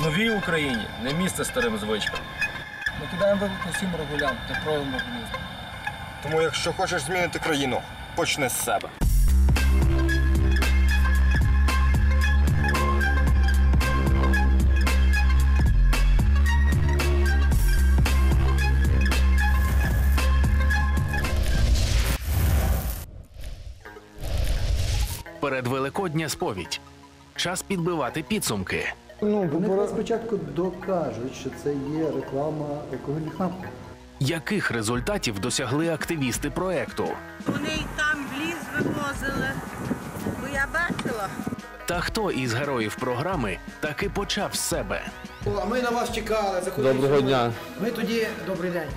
В новій Україні не місце старим звичкам. Ми кидаємо виклик усім регулям та проявимо організму. Тому, якщо хочеш змінити країну, почни з себе. Передвеликодня сповідь. Час підбивати підсумки. Ну, вони спочатку докажуть, що це є реклама алкогольних напоїв. Яких результатів досягли активісти проекту? Вони й там в ліс вивозили. Бо я бачила. Та хто із героїв програми таки почав з себе? А ми на вас чекали. Заходіть. Доброго дня. Ми тоді добрий день.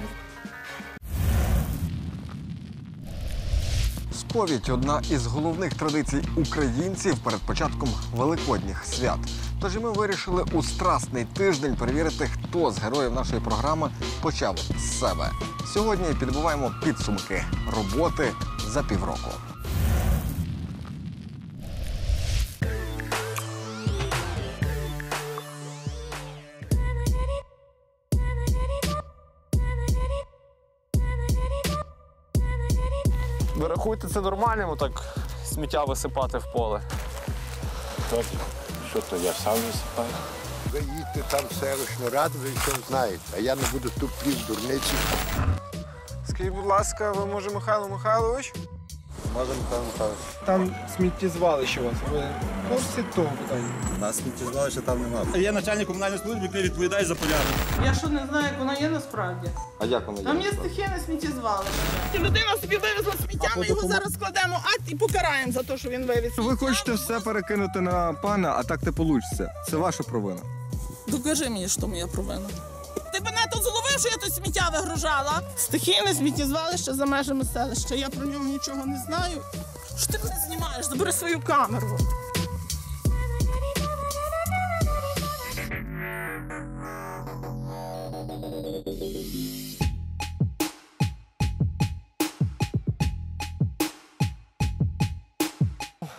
Сповідь одна із головних традицій українців перед початком великодніх свят. Тож ми вирішили у страсний тиждень перевірити, хто з героїв нашої програми почав з себе. Сьогодні підбуваємо підсумки роботи за півроку. Це нормально, так сміття висипати в поле? Так, що то я сам висипаю. Ви їдьте там в селищну раду, ви все знаєте, а я не буду тут плів дурниці. Скажіть, будь ласка, ви може Михайло Михайлович? Може, Михайло Михайлович. Там сміттєзвалище у вас. Ви в курсі того питання? Нас сміттєзвалища там немає. Я начальник комунальної служби, який відповідає за порядок. Я що не знаю, як вона є насправді. А як воно Там є стихійне сміттєзвалище. Людина собі вивезла сміття, ми його зараз складемо акт і покараємо за те, що він вивіз. Ви хочете все перекинути на пана, а так не вийде. Це ваша провина. Докажи мені, що моя провина. Тут зловив, що я тут сміття вигружала. Стихійне сміттєзвалище за межами селища. Я про нього нічого не знаю. Що ти мене знімаєш? Забери свою камеру.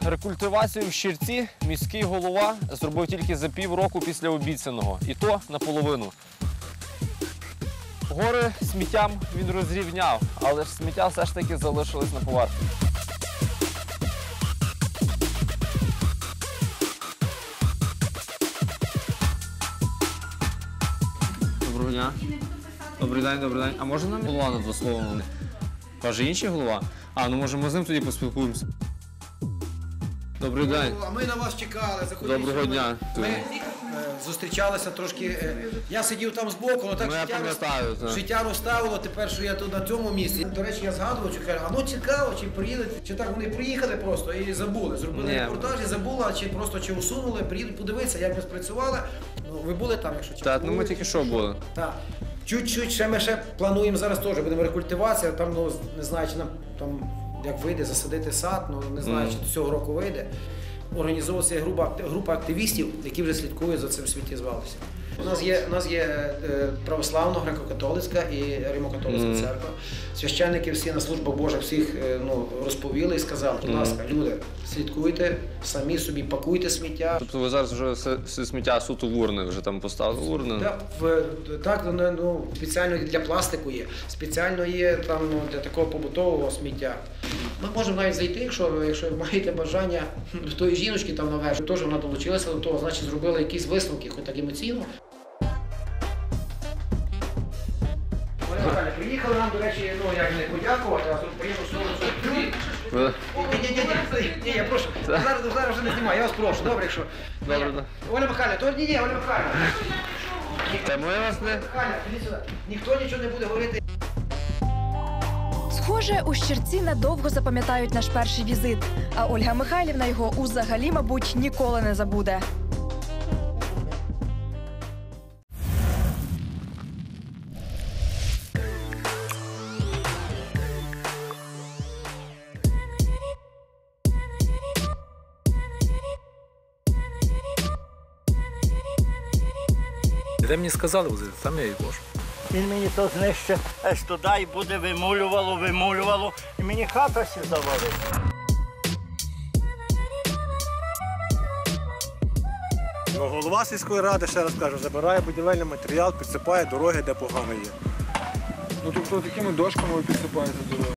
Рекультивацію в щирці міський голова зробив тільки за півроку після обіцяного. І то наполовину. Гори сміттям він розрівняв, але ж сміття все ж таки залишилось на поверхні. Доброго дня. Добрий день, добрий день. А може нам голова на два слова? Каже інший голова? А, ну може ми з ним тоді поспілкуємося. Добрий день. А ми на вас чекали. Заходіть. Доброго дня. Ми зустрічалися трошки. е, Я сидів там збоку, але так Ну, я життя, роз- так. життя розставило тепер, що я тут на цьому місці. До речі, я згадував, що кажу, а ну цікаво, чи приїдуть, чи так вони приїхали просто і забули. Зробили Ні. репортаж і забули, а чи просто чи усунули, приїдуть подивитися, як ми спрацювали. Ну, ви були там, якщо Так, ну ми тільки що були. Так. Чуть-чуть ще ми ще плануємо зараз теж будемо рекультивація. Там ну не знаю, чи нам там як вийде засадити сад, ну не знаю, чи до цього року вийде. Організовується група, група активістів, які вже слідкують за цим сміттєзвалищем. У нас є, у нас є е, православна, греко-католицька і римо-католицька церква. Священники всі на службу Божа всіх е, ну, розповіли і сказали, будь ласка, люди, слідкуйте, самі собі пакуйте сміття. Тобто ви зараз вже все, все сміття суто в урни вже там поставили урни? Да, в, так, ну, ну, спеціально для пластику є, спеціально є там ну, для такого побутового сміття. Ми можемо навіть зайти, якщо, якщо маєте бажання до тої жіночки там наверху, теж вона долучилася до того, значить зробила якісь висновки, хоч так емоційно. Оля Приїхали нам, до речі, ну як не подякувати, а тут приємно слово. Ні, ні, ні, ні, ні, я прошу. Зараз, зараз вже не знімаю, я вас прошу, добре, якщо. Добре, да. Оля Михайлівна, то ні, ні, Оля Михайлівна. Та ми вас не. Михайлівна, сюди. Ніхто нічого не буде говорити. Схоже, у Щерці надовго запам'ятають наш перший візит, а Ольга Михайлівна його узагалі, мабуть, ніколи не забуде. Де мені сказали возити, там я і вожу. Він мені то знищить аж туди і буде вимулювало, вимулювало, і мені хата сі завалить. Ну, голова сільської ради, ще раз кажу, забирає будівельний матеріал, підсипає дороги, де погано є. Ну тобто такими дошками ви підсипаєте дорогу.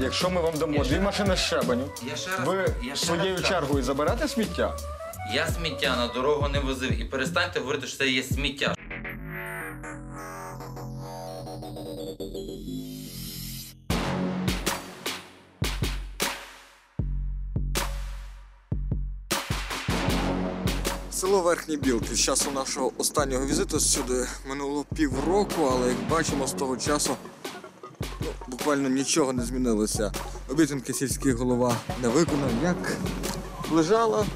Якщо ми вам дамо дві машини щебеню, Я ще раз- ви я ще своєю кажу. чергою заберете сміття? Я сміття на дорогу не возив і перестаньте говорити, що це є сміття. Село Верхні Білки. З часу нашого останнього візиту сюди минуло півроку, але як бачимо, з того часу ну, буквально нічого не змінилося. Обіцянки сільський голова не виконав. Як лежало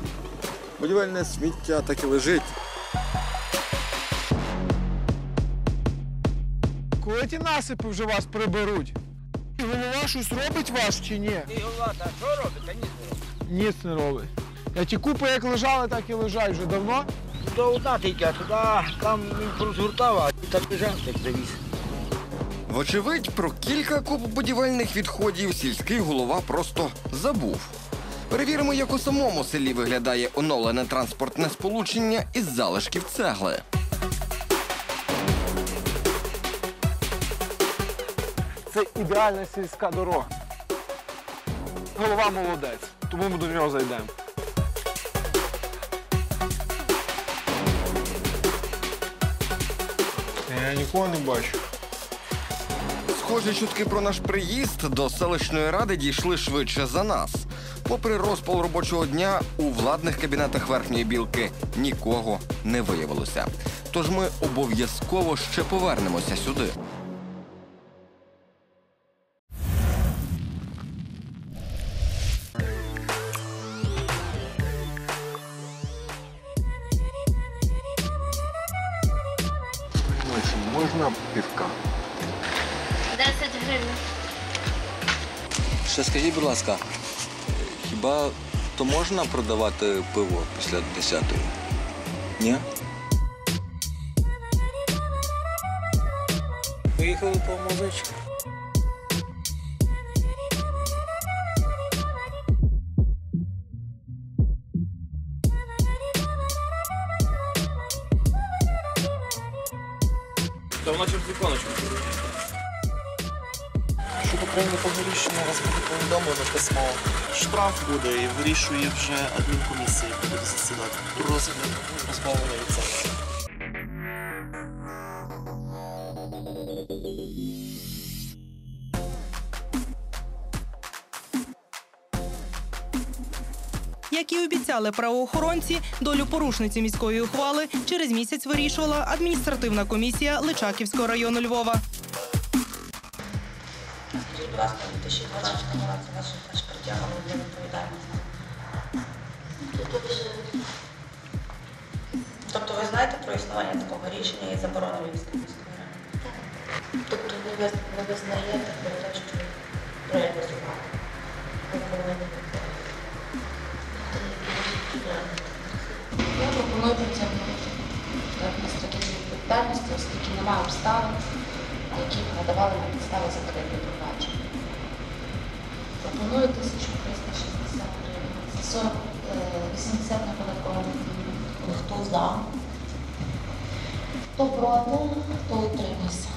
будівельне сміття, так і лежить. Коли ті насипи вже вас приберуть? І голова щось робить ваш чи ні? І голова, та що робить? Та ні. Ніц не робить. А ті купи як лежали, так і лежать вже давно. До одна тільки, а туди, там він розгортав, а так лежав, так завіз. Вочевидь, про кілька куб будівельних відходів сільський голова просто забув. Перевіримо, як у самому селі виглядає оновлене транспортне сполучення із залишків цегли. Це ідеальна сільська дорога. Голова молодець, тому ми до нього зайдемо. Я нікого не бачу. Схожі чутки про наш приїзд до селищної ради дійшли швидше за нас. Попри розпал робочого дня, у владних кабінетах верхньої білки нікого не виявилося. Тож ми обов'язково ще повернемося сюди. Можна півка? 10 гривень. Ще скажіть, будь ласка, хіба то можна продавати пиво після 10-ї? Ні? Поїхали по музичку. Україні погоріщення вас буде повідомлено письмово. Штраф буде і вирішує вже адмінкомісія, буде засідати. Розгляд розмовленої це. Як і обіцяли правоохоронці, долю порушниці міської ухвали через місяць вирішувала адміністративна комісія Личаківського району Львова. Ласка, у 2012 році вас теж притягнули для відповідальності. Тобто ви знаєте про існування такого рішення і заборону Львівської міської ради? Тобто ви, ви визнаєте про те, що повинні Я пропоную притягнути адміністративної відповідальності, оскільки немає обставин, які б надавали на підстави закрити провадження. Пропоную 1360 гривень. Це 40, е, 80 неподаткових Хто за? Хто проти, хто утримався.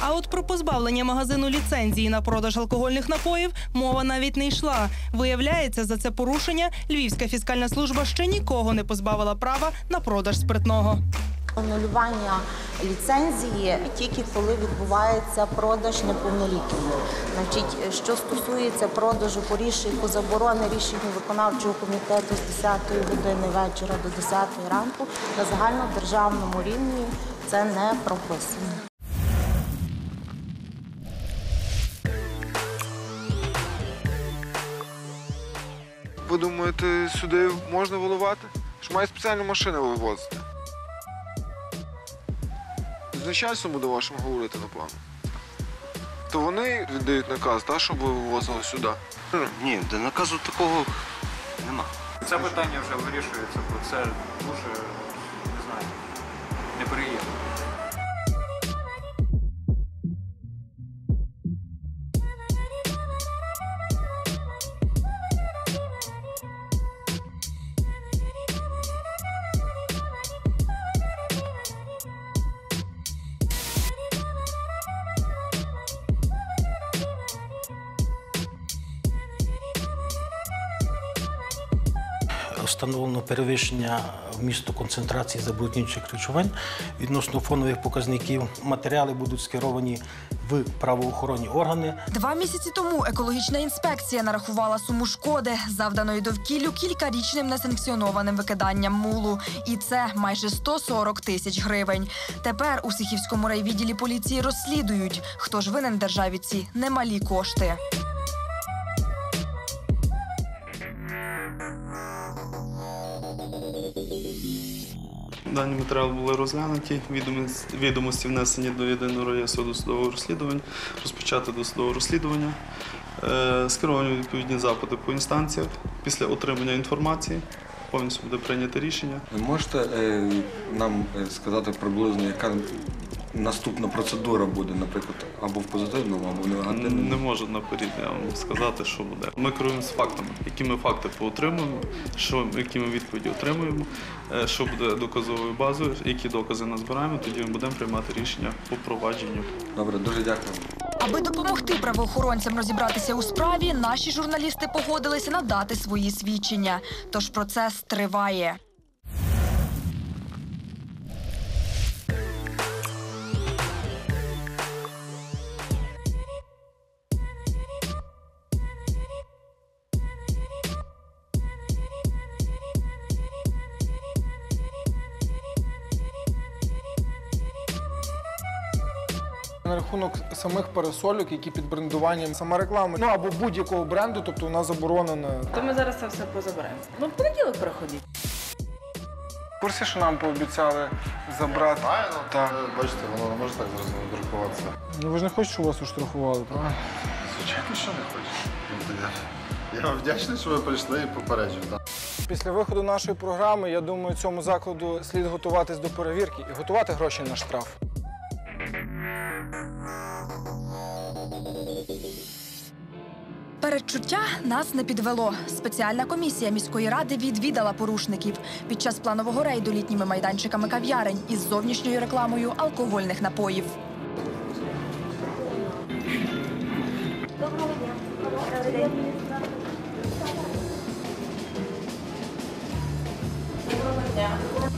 А от про позбавлення магазину ліцензії на продаж алкогольних напоїв мова навіть не йшла. Виявляється, за це порушення Львівська фіскальна служба ще нікого не позбавила права на продаж спиртного. Анулювання ліцензії тільки коли відбувається продаж неповнолітнім. Значить, що стосується продажу по рішенню по заборони рішенню виконавчого комітету з 10 години вечора до 10 ранку, на загальнодержавному рівні це не прописано. Ви думаєте, сюди можна виливати? Ж має спеціальну машину вивозити. З начальством буде вашим говорити, напевно. То вони віддають наказ, та, щоб ви вивозили сюди. Ні, до наказу такого нема. Це питання вже вирішується, бо це дуже, не знаю, встановлено перевищення вмісту концентрації забруднюючих речовин відносно фонових показників. Матеріали будуть скеровані в правоохоронні органи. Два місяці тому екологічна інспекція нарахувала суму шкоди, завданої довкіллю кількарічним несанкціонованим викиданням мулу. І це майже 140 тисяч гривень. Тепер у Сихівському райвідділі поліції розслідують, хто ж винен державі ці немалі кошти. Дані матеріали були розглянуті, відомості, внесені до єдиного реєстру досудового розслідувань, розпочати досудове розслідування, е, скеровані відповідні запити по інстанціях. Після отримання інформації повністю буде прийнято рішення. Можете е, нам е, сказати приблизно, яка наступна процедура буде, наприклад, або в позитивному, або в негативному? Не можу наперед я вам сказати, що буде. Ми керуємося фактами, які ми факти поотримуємо, що, які ми відповіді отримуємо, е, що буде доказовою базою, які докази назбираємо, тоді ми будемо приймати рішення по провадженню. Добре, дуже дякую. Аби допомогти правоохоронцям розібратися у справі, наші журналісти погодилися надати свої свідчення. Тож процес триває. Рахунок самих парасольок, які під брендуванням, сама реклама, ну або будь-якого бренду, тобто вона заборонена. То ми зараз це все позаберемо. Ну, в понеділок приходіть. В курсі, що нам пообіцяли забрати. Так. Бачите, воно не може так зараз друкуватися. Ну ви ж не хочете, щоб вас оштрафували, правда? Звичайно, що не хочу. Ну, Я, я вам вдячний, що ви прийшли і попереджую. Після виходу нашої програми, я думаю, цьому закладу слід готуватись до перевірки і готувати гроші на штраф. Передчуття нас не підвело. Спеціальна комісія міської ради відвідала порушників під час планового рейду літніми майданчиками кав'ярень із зовнішньою рекламою алкогольних напоїв.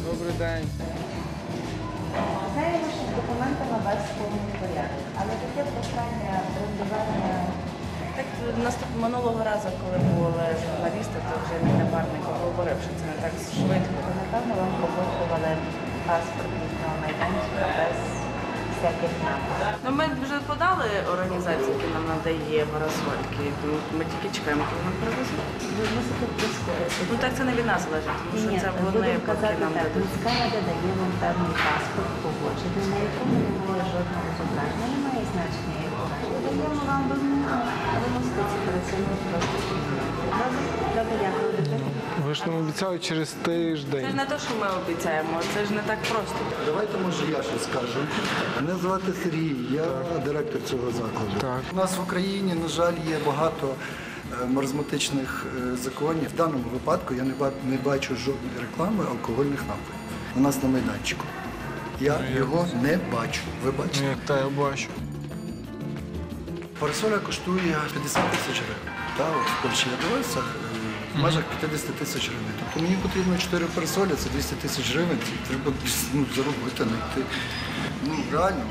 Добрий день. Документами без повний порядок, але таке прохання брендування. Так наступ минулого разу, коли були журналісти, то вже мій напарник говорив, що це не так швидко. Напевно, вам погоджували паспорт на майданчика без всяких нам. Ну, ми вже подали організації, які нам надає парасольки. Ми тільки чекаємо, коли нам привезуть. Ви мусите прискорити. Ну так це не від нас залежить, тому що Ні, це вони поки казати нам так. дадуть. Міська рада дає вам певний паспорт погоджений, на якому немає жодного зображення, немає значення Вам ви. Добре? Дякую. Ж нам обіцяли через тиждень. Це ж не те, що ми обіцяємо, це ж не так просто. Давайте, може, я щось скажу. Мене звати Сергій, я директор цього закладу. Так. У нас в Україні, на жаль, є багато е, маразматичних е, законів. В даному випадку я не ба- не бачу жодної реклами алкогольних напоїв. У нас на майданчику. Я його не бачу. Ви бачите? Ні, та я бачу. Парасоля коштує 50 тисяч гривень. Та, от Польщі я дивився, е, в межах 50 тисяч гривень. Тобто мені потрібно 4 парасолі, це 200 тисяч гривень, це треба ну, заробити, знайти. Ну, реально.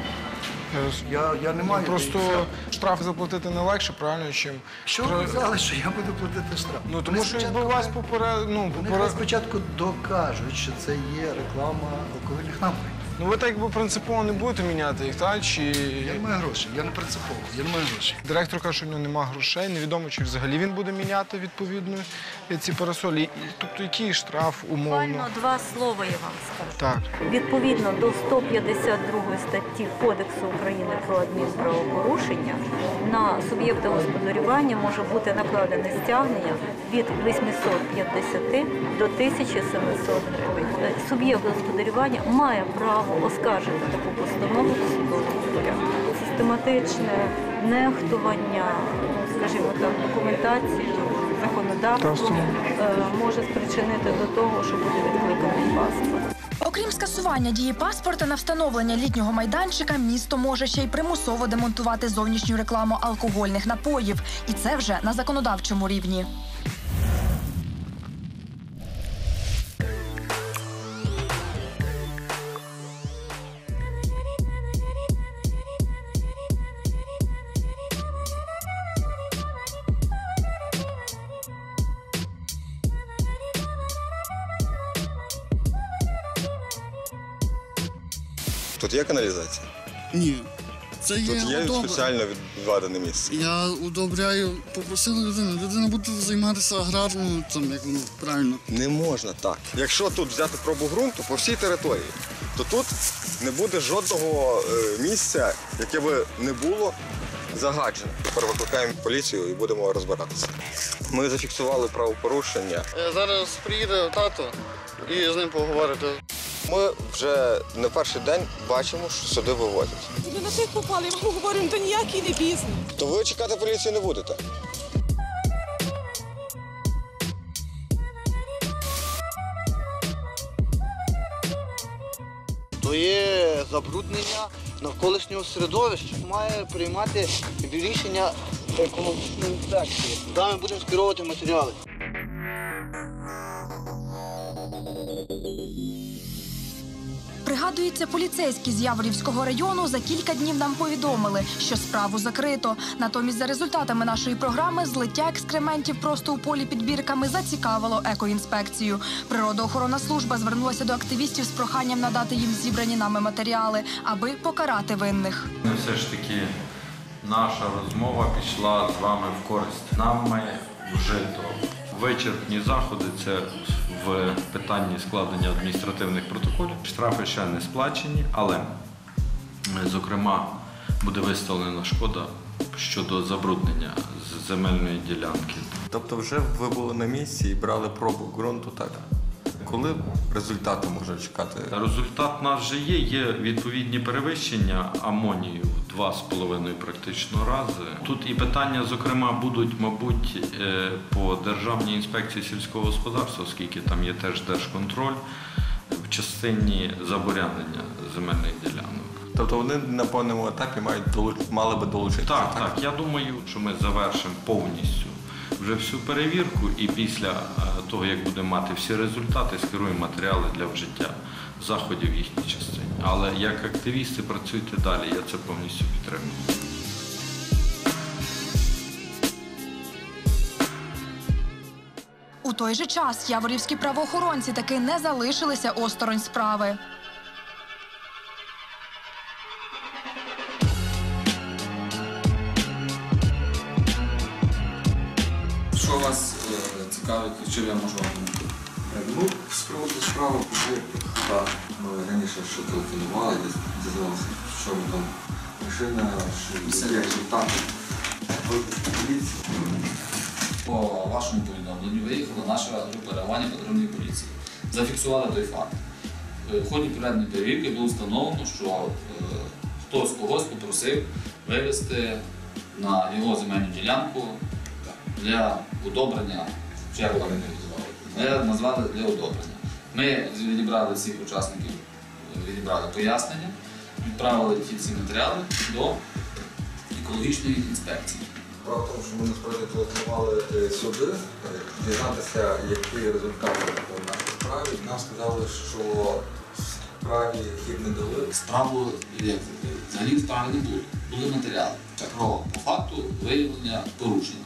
Я, я не маю. Просто штраф заплатити не легше, правильно, чим. Що ви взяли, що я буду платити штраф? Ну тому Вони що якби вас поперед... ну, Вони спочатку докажуть, що це є реклама алкогольних напоїв. Ну ви так якби принципово не будете міняти їх, так? Чи... Я не маю грошей, я не принципово, я не маю грошей. Директор каже, що в нього немає грошей, невідомо, чи взагалі він буде міняти відповідно ці парасолі. І- Тобто який штраф умовно? Буквально два слова я вам скажу. Так. Відповідно до 152 статті Кодексу України про адмінправопорушення на суб'єкта господарювання може бути накладене стягнення від 850 до 1700 гривень. Е, Суб'єкт господарювання має право оскаржити таку постанову в судовому порядку. Систематичне нехтування, скажімо так, документацією, законодавством е, може спричинити до того, що буде відкликаний паспорт. Окрім скасування дії паспорта на встановлення літнього майданчика, місто може ще й примусово демонтувати зовнішню рекламу алкогольних напоїв, і це вже на законодавчому рівні. Є каналізація? Ні. Це є, Тут є удобре. спеціально відведене місце. Я удобряю, попросила людину. Людина буде займатися аграрною, там як воно правильно. Не можна так. Якщо тут взяти пробу ґрунту по всій території, то тут не буде жодного е, місця, яке би не було загаджене. Тепер викликаємо поліцію і будемо розбиратися. Ми зафіксували правопорушення. Е, Зараз приїде тато і з ним поговорити. Ми вже не перший день бачимо, що сюди вивозять. Ми на тих попали, вам говорю, то ніякий не бізнес. То ви чекати поліцію не будете. То є забруднення навколишнього середовища. Має приймати рішення екологічної інспекції. Там ми будемо скеровувати матеріали. Пригадується, поліцейські з Яворівського району за кілька днів нам повідомили, що справу закрито. Натомість, за результатами нашої програми, злиття екскрементів просто у полі підбірками зацікавило екоінспекцію. Природоохоронна служба звернулася до активістів з проханням надати їм зібрані нами матеріали, аби покарати винних. Все ж таки наша розмова пішла з вами в користь. Нами вжито вичерпні заходи. Це в питанні складення адміністративних протоколів. Штрафи ще не сплачені, але зокрема буде виставлена шкода щодо забруднення земельної ділянки. Тобто вже ви були на місці і брали пробу ґрунту, так? Коли результати можна чекати? Результат нас вже є. Є відповідні перевищення амонію в 2,5 практично рази. Тут і питання, зокрема, будуть, мабуть, е, по Державній інспекції сільського господарства, оскільки там є теж держконтроль в частині заборянення земельних ділянок. Тобто вони на певному етапі мають мали би долучитися. Так, так. Я думаю, що ми завершимо повністю вже всю перевірку, і після е, того, як будемо мати всі результати, скеруємо матеріали для вжиття заходів в їхній частині. Але як активісти працюйте далі, я це повністю підтримую. У той же час яворівські правоохоронці таки не залишилися осторонь справи. Вас е, цікавить, чим я можу вам Ну, з приводу справи так. Ми раніше що телефонували, десь дізнавалися, що ви там машина, що є результати. По вашому повідомленню виїхала наша група реагування патрульної поліції. Зафіксували той факт. Е, В ході проведеної перевірки було встановлено, що е, хтось когось попросив вивезти на його земельну ділянку для удобрення, чи як вони називали? Ми назвали для удобрення. Ми відібрали всіх учасників, е, відібрали пояснення, відправили ті всі матеріали до екологічної інспекції. Справа в тому, що ми насправді телефонували е, сюди, е, дізнатися, які результати по нашій справі. Нам сказали, що справі хід не дали. Справу як, взагалі справи не було. Були матеріали про по факту виявлення порушення.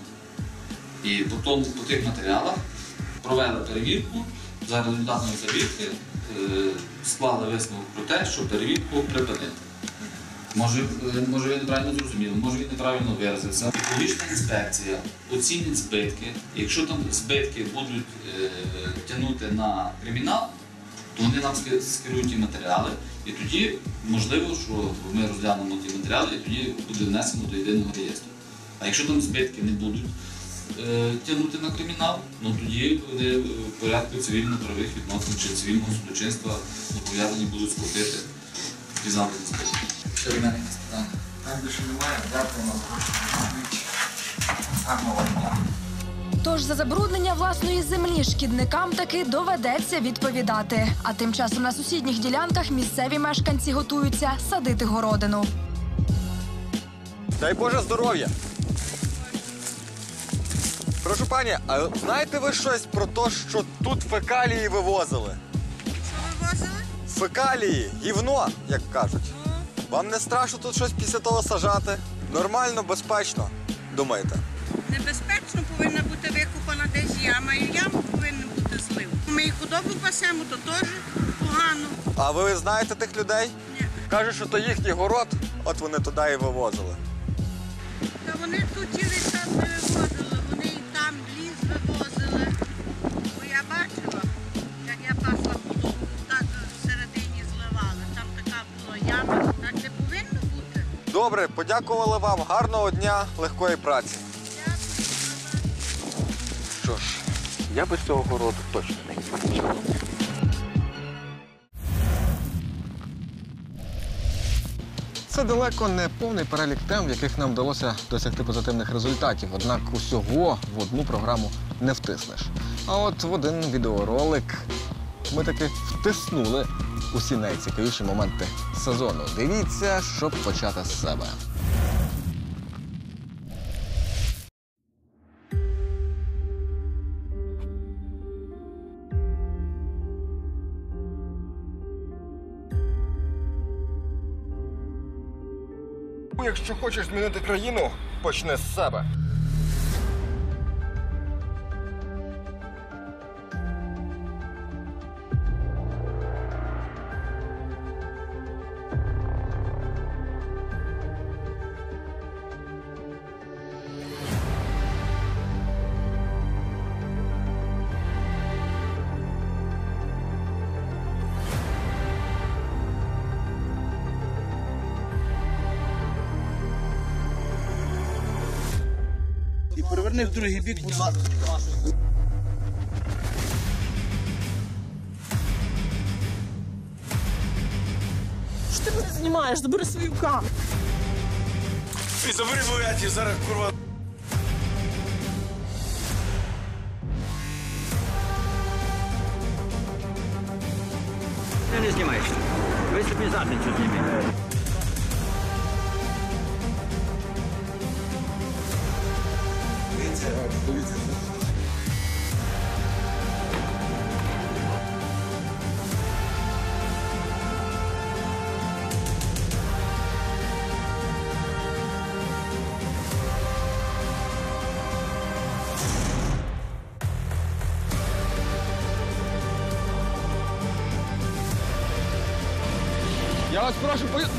І по, по тих матеріалах провели перевірку. За результатами перевірки е, склали висновок про те, що перевірку припинити. Може, е, може він неправильно зрозумів, може він неправильно виразився. Екологічна інспекція оцінить збитки. Якщо там збитки будуть е, тягнути на кримінал, то вони нам скерують ті матеріали, і тоді можливо, що ми розглянемо ті матеріали, і тоді буде внесено до єдиного реєстру. А якщо там збитки не будуть тягнути на кримінал, ну тоді вони е, в порядку цивільно-правових відносин чи цивільного судочинства зобов'язані будуть сплатити завдані збитки. Ще до мене якісь питання? Там більше немає, дякуємо. Гарного дня. Тож за забруднення власної землі шкідникам таки доведеться відповідати. А тим часом на сусідніх ділянках місцеві мешканці готуються садити городину. Дай Боже здоров'я. Прошу пані, а знаєте ви щось про те, що тут фекалії вивозили? Що вивозили? Фекалії, гівно, як кажуть. Вам не страшно тут щось після того сажати? Нормально, безпечно, думаєте? Небезпечно повинна бути викопана десь яма, і в яму повинен бути злив. Ми і худобу пасемо, то теж погано. А ви знаєте тих людей? Ні. Кажуть, що то їхній город, от вони туди і вивозили. Та вони тут Добре, подякували вам. Гарного дня, легкої праці. Що ж, я без цього городу точно не відпочив. Це далеко не повний перелік тем, в яких нам вдалося досягти позитивних результатів. Однак усього в одну програму не втиснеш. А от в один відеоролик ми таки втиснули усі найцікавіші моменти сезону. Дивіться, щоб почати з себе. Якщо хочеш змінити країну, почни з себе. І переверни в другий бік, будь ласка. Що ти мене знімаєш? Забери свою камеру. Ти забери мовляті, зараз курва. Не знімаєш. Ви собі задницю зніми. Я вас прошу, по... Ви